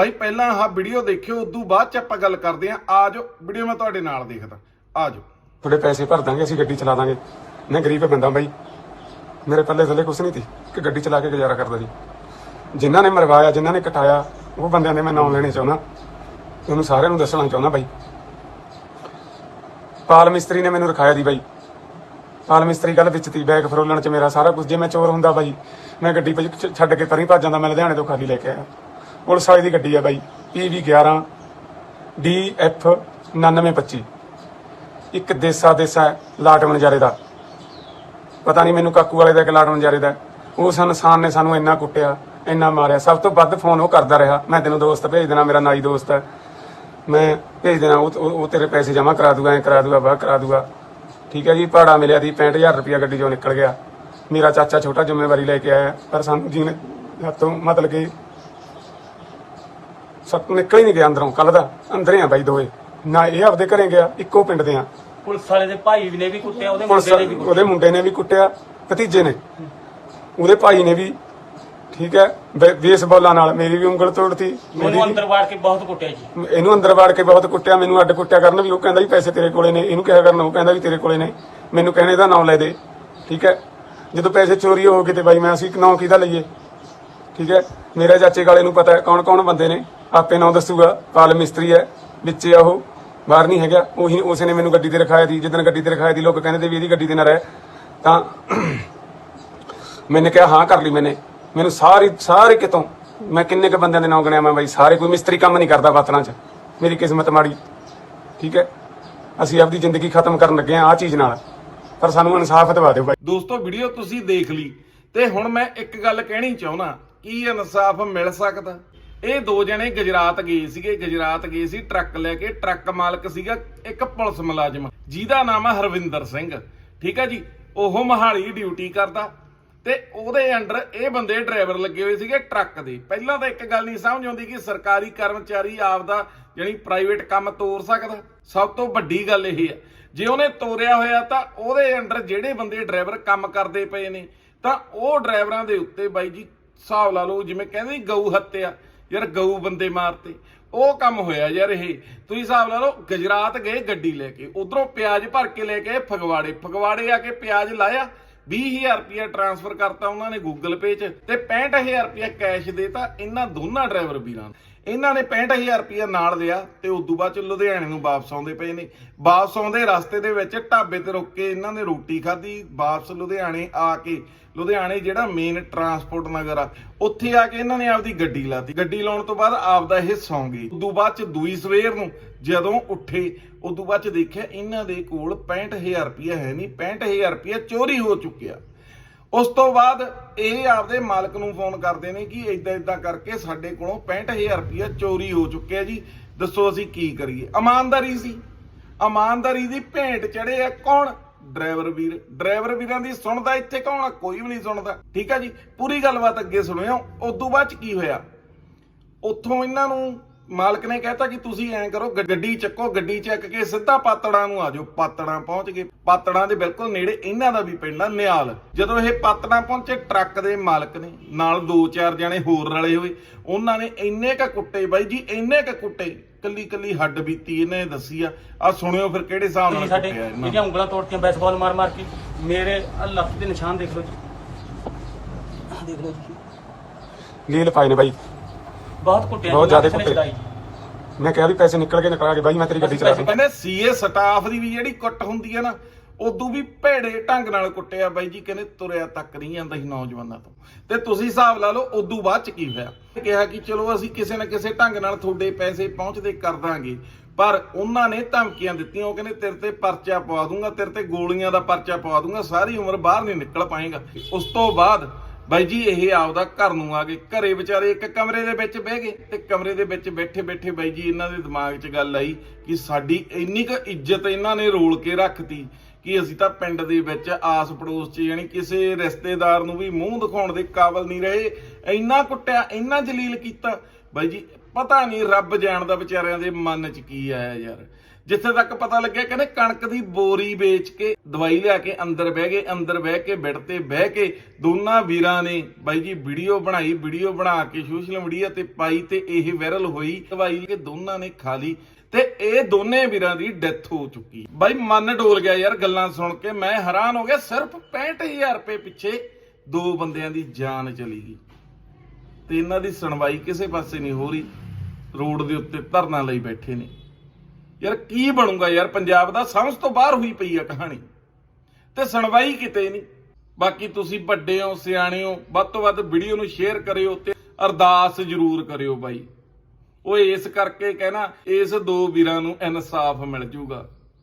ਭਾਈ, ਪਹਿਲਾਂ ਆਹ ਵੀਡੀਓ ਦੇਖਿਓ, ਉਦੋਂ ਬਾਅਦ ਚ ਆਪਾਂ ਗੱਲ ਕਰਦੇ ਆਂ ਆ ਵੀਡੀਓ ਮੈਂ ਤੁਹਾਡੇ ਨਾਲ ਦੇਖਦਾ। ਆ ਤੁਹਾਡੇ ਪੈਸੇ ਭਰ ਦਾਂਗੇ, ਅਸੀਂ ਗੱਡੀ ਚਲਾ ਦਾਂਗੇ। ਮੈਂ ਗਰੀਬ ਬੰਦਾ ਬਾਈ। ਮੇਰੇ ਪੱਲੇ ਥੱਲੇ ਕੁਛ ਨਹੀਂ ਸੀ ਕਿ ਗੱਡੀ ਚਲਾ ਕੇ ਗੁਜ਼ਾਰਾ ਕਰਦਾ ਸੀ। ਜਿਨ੍ਹਾਂ ਨੇ ਮਰਵਾਇਆ, ਜਿਨ੍ਹਾਂ ਨੇ ਕਟਾਇਆ, ਉਹ ਬੰਦਿਆਂ ਦੇ ਮੈਂ ਨਾਮ ਲੈਣੇ ਚਾਹੁੰਦਾ। ਉਹਨੂੰ ਸਾਰਿਆਂ ਨੂੰ ਦੱਸਣਾ ਚਾਹੁੰਦਾ ਬਾਈ। ਪਾਲ ਮਿਸਤਰੀ ਨੇ ਮੈਨੂੰ ਰਖਾਇਆ ਦੀ ਬਾਈ। ਪਾਲ ਮਿਸਤਰੀ ਗੱਲ ਵਿੱਚ ਤੀ ਬੈਗ ਫਰੋਲਣ ਚ ਮੇਰਾ ਸਾਰਾ ਕੁਝ ਜੇ ਮੈਂ ਚੋਰ ਹੁੰਦਾ ਬਾਈ, ਮੈਂ ਗੱਡੀ ਛੱਡ ਕੇ ਪਰੀ ਭੱਜ ਜਾਂਦਾ, ਮੈਂ ਲੁਧਿਆਣੇ ਤੋਂ ਖਾਲੀ ਲੈ ਕੇ ਆਇਆ। ਪੁਲਿਸ ਵਾਲੇ ਦੀ ਗੱਡੀ ਆ ਬਾਈ PV 11 DF 9925 ਇੱਕ ਦੇਸਾ ਦੇਸਾ ਹੈ, ਲਾਟਵਣ ਜਾਰੇ ਦਾ। ਪਤਾ ਨਹੀਂ ਮੈਨੂੰ ਕਾਕੂ ਵਾਲੇ ਦਾ ਕਿ ਲਾਟਵਣ ਜਾਰੇ ਦਾ। ਉਸ ਇਨਸਾਨ ਨੇ ਸਾਨੂੰ ਇੰਨਾ ਕੁੱਟਿਆ ਇੰਨਾ ਮਾਰਿਆ। ਸਭ ਤੋਂ ਵੱਧ ਫੋਨ ਉਹ ਕਰਦਾ ਰਿਹਾ। ਮੈਂ ਤੈਨੂੰ ਦੋਸਤ ਭੇਜ ਦੇਣਾ ਮੇਰਾ ਨਾਈ ਦੋਸਤ ਹੈ। ਮੈਂ ਭੇਜ ਦੇਣਾ ਉਹ ਉਹ ਤੇਰੇ ਪੈਸੇ ਜਮ੍ਹਾਂ ਕਰਾ ਦੂਗਾ ਐ ਕਰਾ ਦੂਗਾ ਬਾਹ ਕਰਾ ਦੂਗਾ। ਠੀਕ ਹੈ ਜੀ ਭਾੜਾ ਮਿਲਿਆ ਦੀ 65000 ਰੁਪਇਆ ਗੱਡੀ ਚੋਂ ਨਿਕਲ ਗਿਆ। ਮੇਰਾ ਚਾਚਾ ਛੋਟਾ ਜ਼ਿੰਮੇਵਾਰੀ ਲੈ ਕੇ ਆਇਆ ਪਰ ਸਾਨੂੰ ਜੀ ਨੇ ਹੱਥੋਂ ਮਤਲਬ ਕਿ ਸੱਤ ਨਿਕਲ ਹੀ ਨਹੀਂ ਗਿਆ ਅੰਦਰੋਂ ਕੱਲ ਦਾ ਅੰਦਰੇ ਆ ਬਾਈ ਦੋਏ ਨਾ ਇਹ ਆਪਦੇ ਘਰੇ ਗਿਆ ਇੱਕੋ ਪਿੰਡ ਦੇ ਆ। ਪੁਲਿਸ ਵਾਲੇ ਦੇ ਭਾਈ ਨੇ ਵੀ ਕੁੱਟਿਆ ਉਹਦੇ ਪੁਲਿਸ ਮੁੰਡੇ ਨੇ ਵੀ ਕੁੱਟਿਆ। ਉਹਦੇ ਮੁੰਡੇ ਨੇ ਵੀ ਕੁੱਟਿਆ ਭਤੀਜੇ ਨੇ। ਉਹਦੇ ਭਾਈ ਨੇ ਵੀ ਠੀਕ ਹੈ ਬੇ- ਬੇਸਬਾਲਾਂ ਨਾਲ ਮੇਰੀ ਵੀ ਉਂਗਲ ਤੋੜਤੀ ਵੀ। ਅੰਦਰ ਵਾੜ ਕੇ ਬਹੁਤ ਕੁੱਟਿਆ ਜੀ। ਇਹਨੂੰ ਅੰਦਰ ਵਾੜ ਕੇ ਬਹੁਤ ਕੁੱਟਿਆ ਮੈਨੂੰ ਅੱਡ ਕੁੱਟਿਆ ਕਰਨ ਵੀ ਉਹ ਕਹਿੰਦਾ ਵੀ ਪੈਸੇ ਤੇਰੇ ਕੋਲੇ ਨੇ ਇਹਨੂੰ ਕਿਹਾ ਕਰਨ ਉਹ ਕਹਿੰਦਾ ਵੀ ਤੇਰੇ ਕੋਲੇ ਨੇ। ਮੈਨੂੰ ਕਹਿੰਦੇ ਦਾ ਨਾਮ ਲੈ ਦੇ ਠੀਕ ਹੈ। ਜਦੋਂ ਪੈਸੇ ਚੋਰੀ ਹੋ ਗਏ ਤੇ ਬਾਈ ਮੈਂ ਅਸੀਂ ਨਾਂ ਕਿਹਦਾ ਲਈਏ ਠੀਕ ਹੈ। ਮੇਰੇ ਚਾਚੇ ਕਾਲੇ ਨੂੰ ਪਤਾ ਹੈ ਕੌਣ ਕੌਣ ਬੰਦੇ ਨੇ। ਆਪੇ ਨਾਂ ਦੱਸੂਗਾ ਪਾਲ ਮਿਸਤਰੀ ਹੈ, ਵਿੱਚ ਆ ਉਹ, ਬਾਹਰ ਨਹੀਂ ਹੈਗਾ। ਉਹੀ ਉਸੇ ਨੇ ਮੈਨੂੰ ਗੱਡੀ ਤੇ ਰਖਾਇਆ ਦੀ ਜਿੱਦਣ ਗੱਡੀ ਤੇ ਰਖਾਇਆ ਦੀ ਲੋਕ ਕਹਿੰਦੇ ਤੇ ਵੀ ਇਹਦੀ ਗੱਡੀ ਤੇ ਨਾ ਰਹਿ। ਤਾਂ ਮੈਨੇ ਕਿਹਾ, ਹਾਂ, ਕਰ ਲਈ ਮੈਨੇ। ਮੈਨੂੰ ਸਾਰੀ ਸਾਰੇ ਕਿਤੋਂ, ਮੈਂ ਕਿੰਨੇ ਕ ਬੰਦਿਆਂ ਦੇ ਨਾਂ ਗਣਿਆ ਮੈਂ ਬਾਈ, ਸਾਰੇ ਕੋਈ ਮਿਸਤਰੀ ਕੰਮ ਨਹੀਂ ਕਰਦਾ ਬਾਤਲਾਂ 'ਚ। ਮੇਰੀ ਕਿਸਮਤ ਮਾੜੀ। ਠੀਕ ਹੈ? ਅਸੀਂ ਆਪਦੀ ਜ਼ਿੰਦਗੀ ਖਤਮ ਕਰਨ ਲੱਗੇ ਆ ਆ ਚੀਜ਼ ਨਾਲ। ਪਰ ਸਾਨੂੰ ਇਨਸਾਫ ਦਿਵਾ ਦਿਓ ਬਾਈ। ਦੋਸਤੋ, ਵੀਡੀਓ ਤੁਸੀਂ ਦੇਖ ਲਈ। ਤੇ ਹੁਣ ਮੈਂ ਇੱਕ ਗੱਲ ਕਹਿਣੀ ਚਾਹੁੰਦਾ। ਕੀ ਇਨਸਾਫ ਮਿਲ ਸਕਦਾ? ਇਹ ਦੋ ਜਣੇ ਗੁਜਰਾਤ ਗਏ ਸੀਗੇ, ਗੁਜਰਾਤ ਗਏ ਸੀ, ਟਰੱਕ ਲੈ ਕੇ, ਟਰੱਕ ਮਾਲਕ ਸੀਗਾ ਇੱਕ ਪੁਲਿਸ ਮੁਲਾਜ਼ਮ, ਜਿਹਦਾ ਨਾਮ ਹੈ ਹਰਵਿੰਦਰ ਸਿੰਘ, ਠੀਕ ਹੈ ਜੀ? ਉਹ ਮਹਾਲੀ ਡਿਊਟੀ ਕਰਦਾ ਤੇ ਉਹਦੇ ਅੰਡਰ ਇਹ ਬੰਦੇ ਡਰਾਈਵਰ ਲੱਗੇ ਹੋਏ ਸੀਗੇ ਟਰੱਕ ਦੇ। ਪਹਿਲਾਂ ਤਾਂ ਇੱਕ ਗੱਲ ਨਹੀਂ ਸਮਝ ਆਉਂਦੀ ਕਿ ਸਰਕਾਰੀ ਕਰਮਚਾਰੀ ਆਪਦਾ ਜਾਨੀ ਪ੍ਰਾਈਵੇਟ ਕੰਮ ਤੋਰ ਸਕਦਾ। ਸਭ ਤੋਂ ਵੱਡੀ ਗੱਲ ਇਹ ਹੈ, ਜੇ ਉਹਨੇ ਤੋਰਿਆ ਹੋਇਆ ਤਾਂ ਉਹਦੇ ਅੰਡਰ ਜਿਹੜੇ ਬੰਦੇ ਡਰਾਈਵਰ ਕੰਮ ਕਰਦੇ ਪਏ ਨੇ, ਤਾਂ ਉਹ ਡਰਾਈਵਰਾਂ ਦੇ ਉੱਤੇ ਬਾਈ ਜੀ ਹਿਸਾਬ ਲਾ ਲਓ, ਜਿਵੇਂ ਕਹਿੰਦੇ ਗਊ ਹੱਤਿਆ, ਯਾਰ ਗਊ ਬੰਦੇ ਮਾਰਤੇ। ਉਹ ਕੰਮ ਹੋਇਆ ਯਾਰ ਇਹ। ਤੁਸੀਂ ਹਿਸਾਬ ਲਾ ਲਓ, ਗੁਜਰਾਤ ਗਏ ਗੱਡੀ ਲੈ ਕੇ, ਉਧਰੋਂ ਪਿਆਜ਼ ਭਰ ਕੇ ਲੈ ਕੇ ਫਗਵਾੜੇ। ਫਗਵਾੜੇ ਆ ਕੇ ਪਿਆਜ਼ ਲਾਇਆ 20000 ਰੁਪਇਆ ਟ੍ਰਾਂਸਫਰ ਕਰਤਾ ਉਹਨਾਂ ਨੇ ਗੂਗਲ ਪੇ 'ਚ ਤੇ 65000 ਰੁਪਇਆ ਕੈਸ਼ ਦੇਤਾ। ਇਹਨਾਂ ਦੋਨਾਂ ਡਰਾਈਵਰ ਵੀਰਾਂ ਇਹਨਾਂ ਨੇ 65000 ਰੁਪਇਆ ਨਾਲ ਲਿਆ ਤੇ ਉਦੋਂ ਬਾਅਦ ਚ ਲੁਧਿਆਣੇ ਨੂੰ ਵਾਪਸ ਆਉਂਦੇ ਪਏ ਨੇ। ਵਾਪਸ ਆਉਂਦੇ ਰਸਤੇ ਦੇ ਵਿੱਚ ਢਾਬੇ ਤੇ ਰੁਕ ਕੇ ਇਹਨਾਂ ਨੇ ਰੋਟੀ ਖਾਧੀ, ਵਾਪਸ ਲੁਧਿਆਣੇ ਆ ਕੇ, ਲੁਧਿਆਣੇ ਜਿਹੜਾ ਮੇਨ ਟਰਾਂਸਪੋਰਟ ਨਗਰ ਆ, ਉੱਥੇ ਆ ਕੇ ਇਹਨਾਂ ਨੇ ਆਪਦੀ ਗੱਡੀ ਲਾਤੀ। ਗੱਡੀ ਲਾਉਣ ਤੋਂ ਬਾਅਦ ਆਪਦਾ ਇਹ ਸੌਂ ਗਏ। ਉਦੋਂ ਬਾਅਦ ਚ ਦੂਈ ਸਵੇਰ ਨੂੰ ਜਦੋਂ ਉੱਠੇ, ਉਦੋਂ ਬਾਅਦ ਚ ਦੇਖਿਆ ਇਹਨਾਂ ਦੇ ਕੋਲ 65000 ਰੁਪਇਆ ਹੈ ਨਹੀਂ 65000 ਰੁਪਇਆ ਚੋਰੀ ਹੋ ਚੁੱਕਿਆ। ਉਸ ਤੋਂ ਬਾਅਦ ਇਹ ਆਪਦੇ ਮਾਲਕ ਨੂੰ ਫੋਨ ਕਰਦੇ ਨੇ ਕਿ ਇਦਾਂ ਇਦਾਂ ਕਰਕੇ ਸਾਡੇ ਕੋਲੋਂ 65000 ਰੁਪਇਆ ਚੋਰੀ ਹੋ ਚੁੱਕਿਆ ਜੀ। ਦੱਸੋ ਅਸੀਂ ਕੀ ਕਰੀਏ? ਇਮਾਨਦਾਰੀ ਸੀ। ਇਮਾਨਦਾਰੀ ਦੀ ਭੇਂਟ ਚੜੇ ਆ ਕੌਣ? ਡਰਾਈਵਰ ਵੀਰ। ਡਰਾਈਵਰ ਵੀਰਾਂ ਦੀ ਸੁਣਦਾ ਇੱਥੇ ਕੌਣ ਆ? ਕੋਈ ਵੀ ਨਹੀਂ ਸੁਣਦਾ। ਠੀਕ ਆ ਜੀ? ਪੂਰੀ ਗੱਲਬਾਤ ਅੱਗੇ ਸੁਣਿਓ। ਉਦੋਂ ਬਾਅਦ ਚ ਕੀ ਹੋਇਆ? ਉੱਥੋਂ ਇਹਨਾਂ ਨੂੰ ਮਾਲਕ ਨੇ ਕਹਿਤਾ ਕਿ ਤੁਸੀਂ ਐਂ ਕਰੋ ਗੱਡੀ ਚੱਕੋ ਗੱਡੀ ਚੱਕ ਕੇ ਸਿੱਧਾ ਪਾਤੜਾਂ ਨੂੰ ਆਜੋ ਪਾਤੜਾਂ ਪਹੁੰਚ ਗਏ। ਪਾਤੜਾਂ ਦੇ ਬਿਲਕੁਲ ਨੇੜੇ ਇਹਨਾਂ ਦਾ ਵੀ ਪਿੰਡ ਆ ਨਿਆਲ। ਜਦੋਂ ਇਹ ਪਾਤੜਾਂ ਪਹੁੰਚੇ ਟਰੱਕ ਦੇ ਮਾਲਕ ਨੇ ਨਾਲ ਦੋ ਚਾਰ ਜਣੇ ਹੋਰ ਰਲੇ ਹੋਏ। ਉਹਨਾਂ ਨੇ ਇੰਨੇ ਕ ਕੁੱਟੇ ਬਾਈ ਜੀ ਇੰਨੇ ਕ ਕੁੱਟੇ। ਕੱਲੀ ਕੱਲੀ ਹੱਡ ਬੀਤੀ ਇਹਨੇ ਦੱਸੀ ਆ। ਆ ਸੁਣਿਓ ਫਿਰ ਕਿਹੜੇ ਹਿਸਾਬ ਨਾਲ ਸਾਡੇ ਕੁੱਟਿਆ ਇਹਨਾਂ ਜਿਹੜੀਆਂ ਉਂਗਲਾਂ ਤੋੜਤੀਆਂ ਬੈਸਬਾਲ ਮਾਰ ਮਾਰ ਕੇ ਮੇਰੇ ਆਹ ਲੱਤ ਦੇ ਨਿਸ਼ਾਨ ਦੇਖ ਲਓ ਜੀ। ਆਹ ਦੇਖ ਲਓ ਜੀ ਲੀਲ ਨੇ ਬਾਈ। ਬਹੁਤ ਕੁੱਟਿਆ ਬਹੁਤ ਜ਼ਿਆਦਾ ਕੁੱਟੇ। ਮੈਂ ਕਿਹਾ ਵੀ ਪੈਸੇ ਨਿਕਲ ਕੇ ਨਿਕਲਾ ਕੇ ਬਾਈ ਮੈਂ ਤੇਰੀ ਗੱਡੀ ਚਲਾ ਦੂੰ। ਕਹਿੰਦੇ ਸੀਏ ਸਟਾਫ ਦੀ ਵੀ ਜਿਹੜੀ ਕੁੱਟ ਹੁੰਦੀ ਹੈ ਨਾ ਉਦੋਂ ਵੀ ਭੇੜੇ ਢੰਗ ਨਾਲ ਕੁੱਟਿਆ ਬਾਈ ਜੀ ਕਹਿੰਦੇ ਤੁਰਿਆ ਤੱਕ ਨਹੀਂ ਜਾਂਦਾ ਸੀ ਨੌਜਵਾਨਾਂ ਤੋਂ। ਤੇ ਤੁਸੀਂ ਹਿਸਾਬ ਲਾ ਲਓ ਉਦੋਂ ਬਾਅਦ ਚ ਕੀ ਹੋਇਆ? ਕਿਹਾ ਕਿ ਚਲੋ ਅਸੀਂ ਕਿਸੇ ਨਾ ਕਿਸੇ ਢੰਗ ਨਾਲ ਤੁਹਾਡੇ ਪੈਸੇ ਪਹੁੰਚਦੇ ਕਰ ਦਾਂਗੇ ਪਰ ਉਹਨਾਂ ਨੇ ਧਮਕੀਆਂ ਦਿੱਤੀਆਂ ਉਹ ਕਹਿੰਦੇ ਤੇਰੇ ਤੇ ਪਰਚਾ ਪਵਾ ਦੂੰਗਾ ਤੇਰੇ ਤੇ ਗੋਲੀਆਂ ਦਾ ਪਰਚਾ ਪਵਾ ਦੂੰਗਾ ਸਾਰੀ ਉਮਰ ਬਾਹਰ ਨਹੀਂ ਨਿਕਲ ਪਾਏਗਾ। ਉਸ ਤੋਂ ਬਾਅਦ ਬਾਈ ਜੀ, ਇਹ ਆਪਦਾ ਘਰ ਨੂੰ ਆ ਗਏ ਘਰੇ ਵਿਚਾਰੇ ਇੱਕ ਕਮਰੇ ਦੇ ਵਿੱਚ ਬਹਿ ਗਏ ਤੇ ਕਮਰੇ ਦੇ ਵਿੱਚ ਬੈਠੇ ਬੈਠੇ ਬਾਈ ਜੀ, ਇਹਨਾਂ ਦੇ ਦਿਮਾਗ 'ਚ ਗੱਲ ਆਈ ਕਿ ਸਾਡੀ ਇੰਨੀ ਕੁ ਇੱਜ਼ਤ ਇਹਨਾਂ ਨੇ ਰੋਲ ਕੇ ਰੱਖਤੀ ਕਿ ਅਸੀਂ ਤਾਂ ਪਿੰਡ ਦੇ ਵਿੱਚ ਆਸ ਪੜੋਸ 'ਚ ਯਾਨੀ ਕਿਸੇ ਰਿਸ਼ਤੇਦਾਰ ਨੂੰ ਵੀ ਮੂੰਹ ਦਿਖਾਉਣ ਦੇ ਕਾਬਲ ਨਹੀਂ ਰਹੇ, ਇੰਨਾ ਕੁੱਟਿਆ, ਇੰਨਾ ਜਲੀਲ ਕੀਤਾ। ਬਾਈ ਜੀ, ਪਤਾ ਨਹੀਂ ਰੱਬ ਜਾਣਦਾ ਵਿਚਾਰਿਆਂ ਦੇ ਮਨ 'ਚ ਕੀ ਆਇਆ ਯਾਰ। ਜਿੱਥੇ ਤੱਕ ਪਤਾ ਲੱਗਿਆ ਕਹਿੰਦੇ ਕਣਕ ਦੀ ਬੋਰੀ ਵੇਚ ਕੇ ਦਵਾਈ ਲਿਆ ਕੇ ਅੰਦਰ ਬਹਿ ਗਏ, ਅੰਦਰ ਬਹਿ ਕੇ ਬੈੱਡ ਤੇ ਬਹਿ ਕੇ ਦੋਨਾਂ ਵੀਰਾਂ ਨੇ ਬਾਈ ਜੀ ਵੀਡੀਓ ਬਣਾਈ, ਵੀਡੀਓ ਬਣਾ ਕੇ ਸੋਸ਼ਲ ਮੀਡੀਆ ਤੇ ਪਾਈ ਤੇ ਇਹ ਵਾਇਰਲ ਹੋਈ, ਦਵਾਈ ਕੇ ਦੋਨਾਂ ਨੇ ਖਾ ਲਈ ਤੇ ਇਹ ਦੋਨੇ ਵੀਰਾਂ ਦੀ ਡੈਥ ਹੋ ਚੁੱਕੀ। ਬਾਈ ਮਨ ਡੋਲ ਗਿਆ ਯਾਰ ਗੱਲਾਂ ਸੁਣ ਕੇ, ਮੈਂ ਹੈਰਾਨ ਹੋ ਗਿਆ, ਸਿਰਫ 65000 ਰੁਪਏ ਪਿੱਛੇ ਦੋ ਬੰਦਿਆਂ ਦੀ ਜਾਨ ਚਲੀ ਗਈ। ਤੇ ਇਹਨਾਂ ਦੀ ਸੁਣਵਾਈ ਕਿਸੇ ਪਾਸੇ ਨਹੀਂ ਹੋ ਰਹੀ, ਰੋਡ ਦੇ ਉੱਤੇ ਧਰਨਾ ਲਈ ਬੈਠੇ ਨੇ। ਯਾਰ ਕੀ ਬਣੂਗਾ ਯਾਰ, ਪੰਜਾਬ ਦਾ ਸਮਝ ਤੋਂ ਬਾਹਰ ਹੋਈ ਪਈ ਆ ਕਹਾਣੀ। ਤੇ ਸੁਣਵਾਈ ਕਿਤੇ ਨਹੀਂ। ਬਾਕੀ ਤੁਸੀਂ ਵੱਡੇ ਹੋ, ਸਿਆਣੇ ਹੋ, ਵੱਧ ਤੋਂ ਵੱਧ ਵੀਡੀਓ ਨੂੰ ਸ਼ੇਅਰ ਕਰਿਓ ਤੇ ਅਰਦਾਸ ਜ਼ਰੂਰ ਕਰਿਓ ਬਾਈ। ਉਹ ਇਸ ਕਰਕੇ ਕਹਿਣਾ, ਇਸ ਦੋ ਵੀਰਾਂ ਨੂੰ ਇਨਸਾਫ ਮਿਲ ਜੂਗਾ।